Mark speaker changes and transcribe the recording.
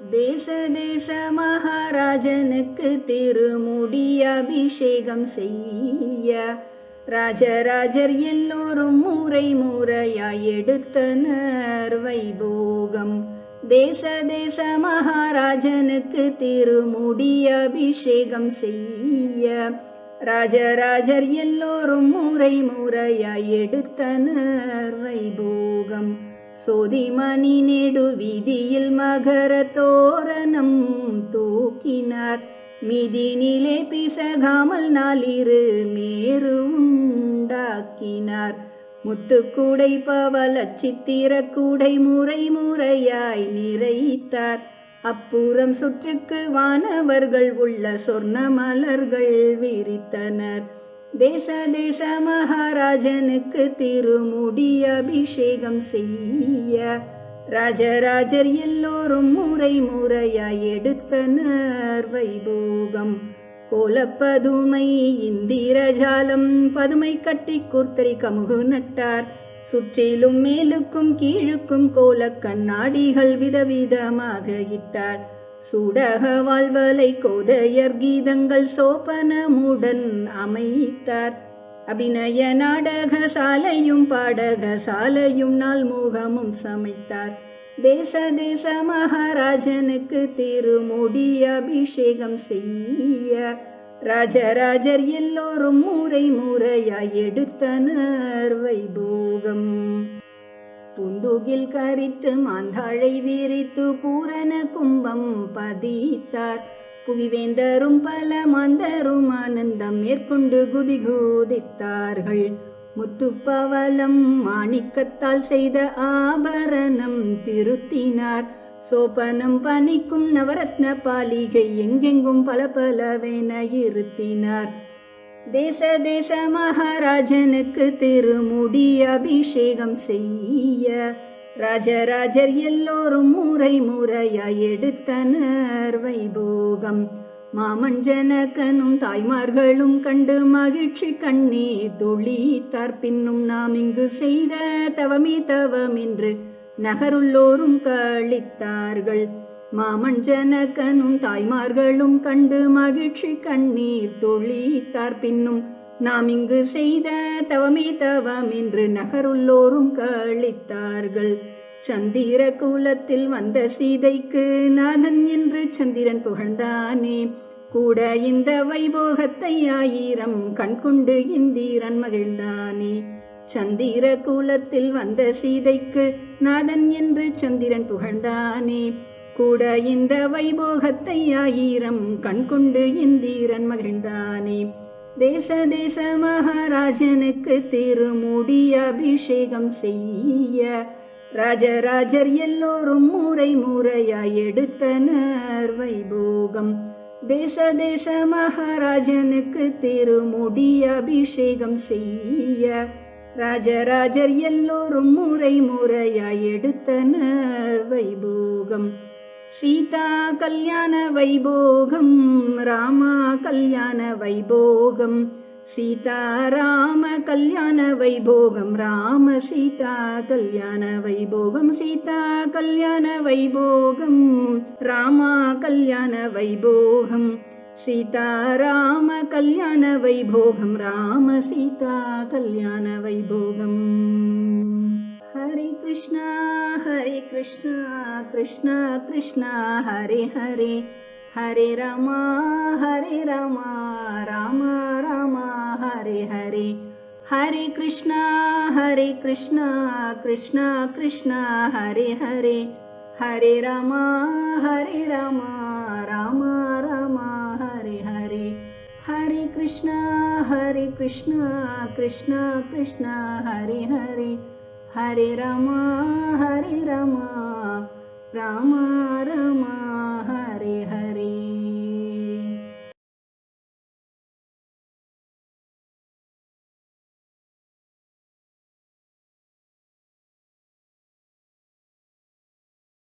Speaker 1: தேச தேச மகாராஜனுக்கு திருமுடி அபிஷேகம் செய்ய. ராஜராஜர் எல்லோரும் முறை முறையாய் எடுத்தனர் வைபோகம். தேச தேச மகாராஜனுக்கு திருமுடி அபிஷேகம் செய்ய. ராஜராஜர் எல்லோரும் முறை முறையாய் எடுத்தனர் வைபோகம். சோதிமணி நெடு வீதியில் மகர தோரணம் தூக்கினார். மிதினிலே பிசகாமல் நாளிரு மேரு உண்டாக்கினார் முத்துக்கூடை பவல சித்திர கூடை முறை முறையாய் நிறைத்தார். அப்புறம் சுற்றுக்கு வானவர்கள் உள்ள சொர்ண மலர்கள் விரித்தனர். தேச தேச மகாராஜனுக்கு திருமுடி அபிஷேகம் செய்ய. ராஜராஜர் எல்லோரும் முறை முறையாய் எடுத்தனர் வைபோகம் கோலப்பதுமை இந்திரஜாலம் பதுமை கட்டி கூர்த்தரி கமுகு நட்டார். சுற்றிலும் மேலுக்கும் கீழுக்கும் கோலக் கண்ணாடிகள் விதவிதமாக இட்டார். சுடக வாழ்வலை கோதையர் கீதங்கள் சோபனமுடன் அமைத்தார். அபிநய நாடக சாலையும் பாடக சாலையும் நாள் முகமும் சமைத்தார். தேச தேச மகாராஜனுக்கு திருமுடி அபிஷேகம் செய்ய ராஜராஜர் எல்லோரும் முறை முறையாய் எடுத்தனர் வைபோகம். பூந்துகில் கரித்து மாந்தாழை விரித்து பூரண கும்பம் பதித்தார். புவிவேந்தரும் பல மாந்தரும் ஆனந்தம் மேற்கொண்டு குதிகூதித்தார்கள். முத்துப்பவலம் முத்துப்பவளம் மாணிக்கத்தால் செய்த ஆபரணம் திருத்தினார். சோபனம் பணிக்கும் நவரத்ன பாலிகை எங்கெங்கும் பல பலவென இருத்தினார். தேச தேச மகாராஜனுக்கு திருமுடி அபிஷேகம் செய்ய. ராஜராஜர் எல்லோரும் முறை முறையாய் எடுத்தனர் வைபோகம். மாமன் ஜனகனும் தாய்மார்களும் கண்டு மகிழ்ச்சி கண்ணீ துளித்தார் பின்னும் நாம் இங்கு செய்த தவமே தவம் என்று நகருள்ளோரும் கழித்தார்கள். மாமன் ஜனகனும் தாய்மார்களும் கண்டு மகிழ்ச்சி கண்ணீர் தொழித்தார் பின்னும் நாம் இங்கு செய்த தவமே தவம் என்று நகருள்ளோரும் கழித்தார்கள். சந்திர குலத்தில் வந்த சீதைக்கு நாதன் என்று சந்திரன் புகழ்ந்தானே. கூட இந்த வைபோகத்தை ஆயிரம் கண்கொண்டு இந்திரன் மகிழ்ந்தானே. சந்திர குலத்தில் வந்த சீதைக்கு நாதன் என்று சந்திரன் புகழ்ந்தானே. கூட இந்த வைபோகத்தை ஆயிரம் கண்கொண்டு இந்திரன் மகிழ்ந்தானே. தேச தேச மகாராஜனுக்கு திருமுடி அபிஷேகம் செய்ய. ராஜராஜர் எல்லோரும் முறை முறையாய் எடுத்தனர் வைபோகம். தேச தேச மகாராஜனுக்கு திருமுடி அபிஷேகம் செய்ய. ராஜராஜர் எல்லோரும் முறை முறையாய் எடுத்தனர் வைபோகம். சீதா கல்யாண வைபோகம் ராமா கல்யாண வைபோகம். சீதா ராம கல்யாண வைபோகம் ராம சீதா கல்யாண வைபோகம். சீதா கல்யாண வைபோகம் ராமா கல்யாண வைபோகம். சீதா ராம கல்யாண வைபோகம் ராம சீதா கல்யாண வைபோகம். హరి కృష్ణ హరి కృష్ణ కృష్ణ కృష్ణ హరి హరి హరి రమ హరి రమ రామ రామ హరి హరి హరి కృష్ణ హరి కృష్ణ కృష్ణ కృష్ణ హరి హరి హరి రమ హరి రమ రామ రామ హరి హరి హరి కృష్ణ హరి కృష్ణ కృష్ణ కృష్ణ హరి హరి हरे रम हरे रम राम रम हरे हरे।